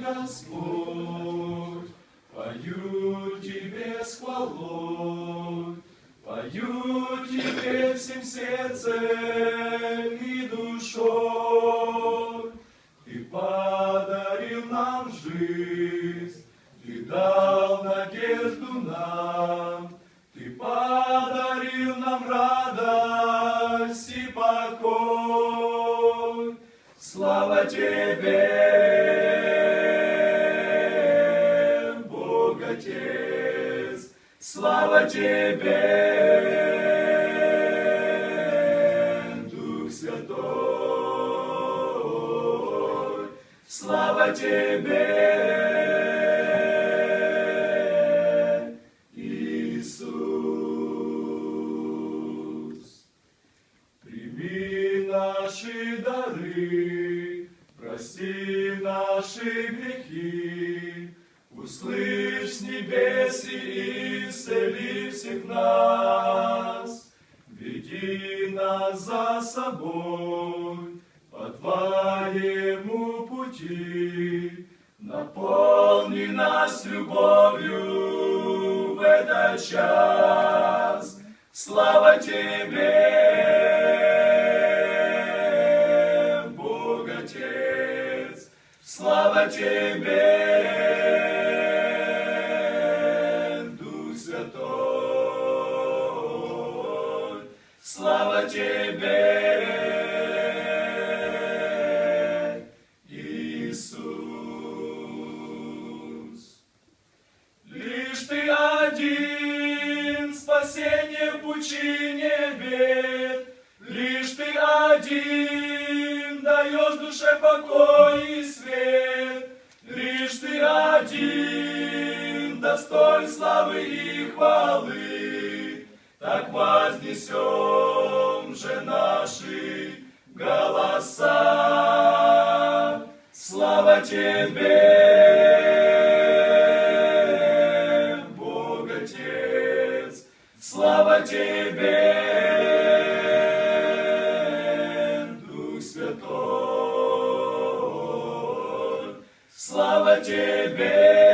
Господь, поют Тебе с хвалой, поют Тебе всем сердцем и душой. Ты подарил нам жизнь, Ты дал надежду нам, Ты подарил нам радость и покой. Слава Тебе, слава Тебе, Дух Святой, слава Тебе, Иисус. Прими наши дары, прости наши грехи, Услышь с небес и исцели всех нас. Веди нас за собой по Твоему пути, Наполни нас любовью в этот час. Слава Тебе, Бог Отец, слава Тебе, слава Тебе, Иисус. Лишь Ты один, спасение в пучине бед. Лишь Ты один, даешь душе покой и свет. Лишь Ты один, достоин славы и хвалы. Так вознесем же наши голоса. Слава Тебе, Бог Отец, слава Тебе, Дух Святой, слава Тебе,